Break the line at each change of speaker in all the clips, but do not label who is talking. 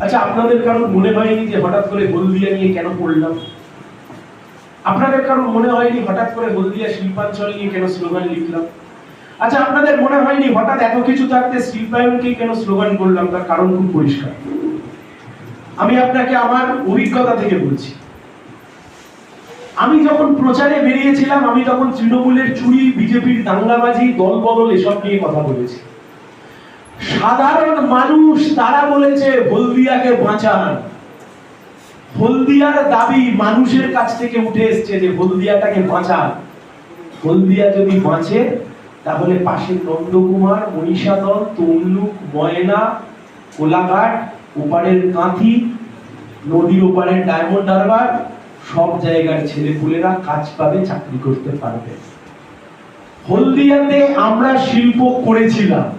আচ্ছা আপনাদের কারও মনে হয়নি যে হঠাৎ করে হলদিয়া নিয়ে কেন পড়লাম? আপনাদের কারও মনে হয়নি হঠাৎ করে হলদিয়া শিল্পাঞ্চল নিয়ে কেন স্লোগান লিখলাম? আচ্ছা আপনাদের মনে হয়নি হঠাৎ এত কিছু থাকতে শিল্পায়নকে কেন স্লোগান করলাম? তার কারণ খুব পরিষ্কার। আমি আপনাকে আমার অভিজ্ঞতা থেকে বলছি। আমি যখন প্রচারে বেরিয়েছিলাম, আমি তখন তৃণমূলের চুরি, বিজেপির দাঙ্গাবাজি দল বদল এসব নিয়ে কথা বলেছি। সাধারণ মানুষ তারা বলেছে, হলদিয়াকে বাঁচান। হলদিয়ার দাবি মানুষের কাছ থেকে উঠে এসছে যে হলদিয়াটাকে বাঁচান। হলদিয়া যদি বাঁচে, তাহলে পাশে নন্দকুমার মনীষাদল তমলুক, ময়না, কোলাঘাট, ওপারের কাঁথি, নদীর ওপারের ডায়মন্ড হারবার, সব জায়গার ছেলেপুলেরা কাজ পাবে, চাকরি করতে পারবে। হলদিয়াতে আমরা শিল্প করেছিলাম।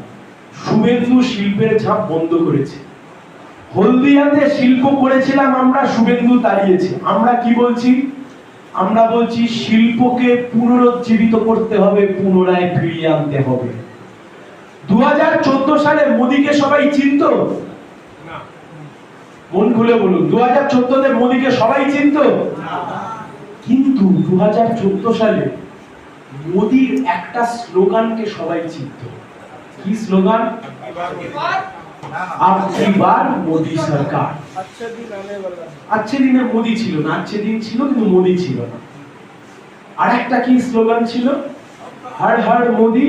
শুভেন্দু শিল্পের ঝাঁপ বন্ধ করেছে। হলদিয়াতে শিল্প করেছিলাম আমরা শুভেন্দু তাড়িয়েছে। আমরা কি বলছি? আমরা বলছি শিল্পকে পুনরুজ্জীবিত করতে হবে পুনরায় ফিরিয়ে আনতে হবে। দু সালে মোদীকে সবাই চিনত? মন খুলে বলুন দু হাজার চোদ্দতে মোদীকে সবাই চিনত? কিন্তু দু হাজার চোদ্দ সালে মোদীর একটা স্লোগানকে সবাই চিনত। কি স্লোগান? আপনি বার মোদি সরকার। আচ্ছে মোদি ছিল না আচ্ছে দিন ছিল কিন্তু মোদি ছিল না। আর একটা কি স্লোগান ছিল? হর হর মোদি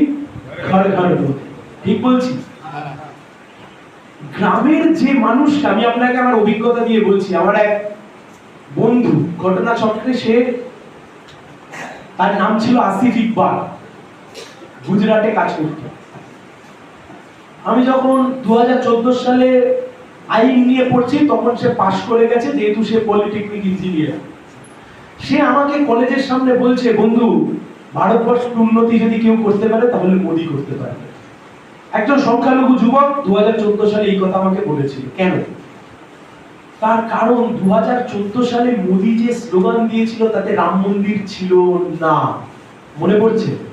ঘর ঘর মোদি। ঠিক বলছি? গ্রামের যে মানুষ আমি আপনাকে আমার অভিজ্ঞতা দিয়ে বলছি আমার এক বন্ধু ঘটনা চক্রে সে তার নাম ছিল আসিফ ইকবাল। গুজরাটে কাজ করতো। আমি যখন দু হাজার চোদ্দ সালে আইন নিয়ে পড়ছি, তখন সে পাশ করে গেছে, যেহেতু সে পলিটেকনিক ইঞ্জিনিয়ার। সে আমাকে কলেজের সামনে বলছে, বন্ধু, ভারতবর্ষের উন্নতি যদি কেউ করতে পারে, তাহলে মোদি করতে পারবে একজন সংখ্যালঘু যুবক দু হাজার চোদ্দ সালে এই কথা আমাকে বলেছিল। কেন? তার কারণ দু হাজার চোদ্দ সালে মোদী যে স্লোগান দিয়েছিল, তাতে রাম মন্দির ছিল না। মনে পড়ছে?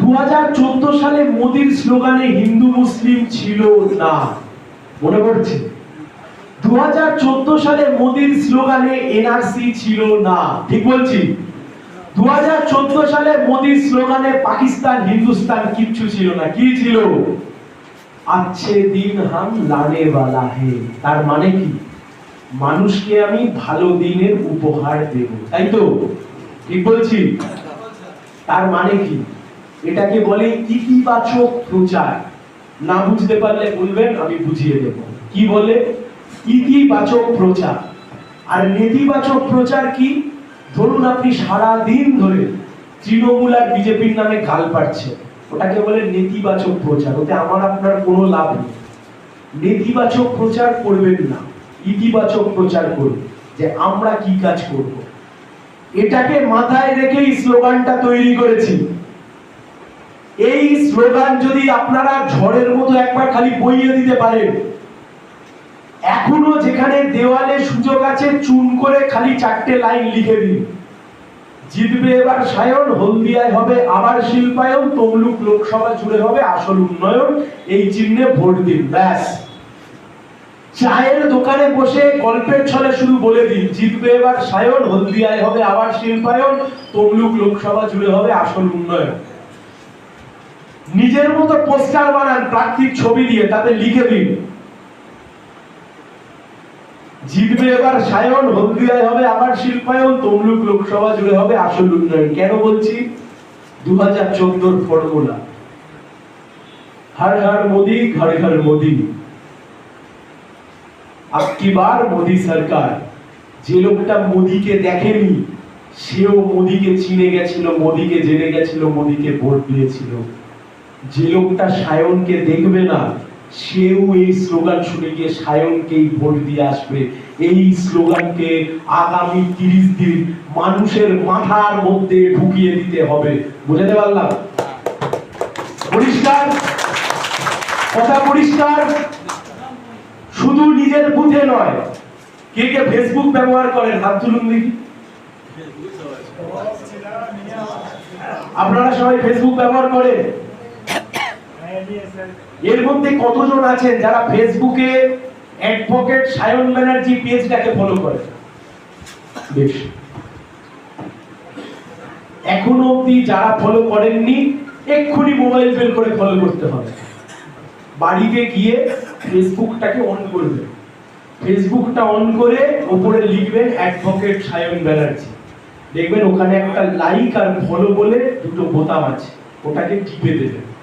দু হাজার চোদ্দ সালে মোদীর স্লোগানে হিন্দু মুসলিম ছিল না। মনে পড়ছে? দু হাজার চোদ্দ সালে মোদীর স্লোগানে এনআরসি ছিল না। ঠিক বলছি? দু হাজার চোদ্দ সালে মোদীর স্লোগানে পাকিস্তান, হিন্দুস্তান কিচ্ছু ছিল না। কি ছিল? আচ্ছে দিন হাম লানে वाला হে। তার মানে কি? মানুষকে আমি ভালো দিনের উপহার দেব। তাই তো? ঠিক বলছি? তার মানে কি? এটাকে বলে ইতিবাচক প্রচার। না বুঝতে পারলে বলবেন আমি বুঝিয়ে দেব। কি বলে? ইতিবাচক প্রচার। আর নেতিবাচক প্রচার কি? ধরুন আপনি সারা দিন ধরে তৃণমূল আর বিজেপির নামে গাল পাচ্ছে ওটাকে বলে নেতিবাচক প্রচার। ওতে আমার আপনার কোনো লাভ নেই। নেতিবাচক প্রচার করবেন না। ইতিবাচক প্রচার করুন, যে আমরা কি কাজ করব। এটাকে মাথায় রেখেই স্লোগানটা তৈরি করেছি। এই স্লোগান যদি আপনারা ঝড়ের মতো একবার খালি বইয়ে দিতে পারেন, এখনও যেখানে দেওয়ালে সুযোগ আছে, চুন করে খালি চারটে লাইন লিখে দিন। জিতবে এবার সায়ন, হলদিয়ায় হবে আবার শিল্পায়ন, তমলুক লোকসভা জুড়ে হবে আসল উন্নয়ন, এই চিহ্নে ভোট দিন, ব্যাস। চায়ের দোকানে বসে গল্পের ছলে শুধু বলে দিন, জিতবে এবার সায়ন, হলদিয়ায় হবে আবার শিল্পায়ন, তমলুক লোকসভা জুড়ে হবে আসল উন্নয়ন। নিজের মতো পোস্টার বানান, প্রার্থীর ছবি দিয়ে, তাতে লিখে দিন। জিতবে এবার সায়ন, হলদিয়ায় হবে আবার শিল্পায়ন, তমলুক লোকসভা জুড়ে হবে আসল উন্নয়ন। কেন বলছি? দু হাজার চোদ্দোর ফর্মুলা হর হর মোদি, ঘর ঘর মোদি। আজকি বার মোদি সরকার? যে লোকটা মোদিকে দেখেনি, সেও মোদিকে চিনে গেছিল, মোদিকে জেনে গেছিল, মোদিকে ভোট দিয়েছিল। যে লোকটা সায়নকে দেখবে না, সেও এই স্লোগান শুনে গিয়ে সায়নকেই ভোট দিয়ে আসবে। এই স্লোগানকে আগামী তিরিশ দিন মানুষের মাথার মধ্যে ঢুকিয়ে দিতে হবে। বুঝাতে পারলাম? পরিষ্কার? কথা পরিষ্কার? শুধু নিজের বুথে নয়। কে কে ফেসবুক ব্যবহার করেন হাত তুলুন আপনারা সবাই ফেসবুক ব্যবহার করেন? এর মধ্যে কতজন আছেন যারা ফেসবুকে অ্যাডভোকেট সায়ন ব্যানার্জি পেজটাকে ফলো করে? বেশ। এখনও অবধি যারা ফলো করেননি, এক্ষুনি মোবাইল বের করে ফলো করতে হবে। বাড়িতে গিয়ে ফেসবুকটাকে অন করবে। ফেসবুকটা অন করে ওপরে লিখবেন অ্যাডভোকেট সায়ন ব্যানার্জি। দেখবেন ওখানে একটা লাইক আর ফলো বলে দুটো বোতাম আছে। ওটাকে টিপে দেবেন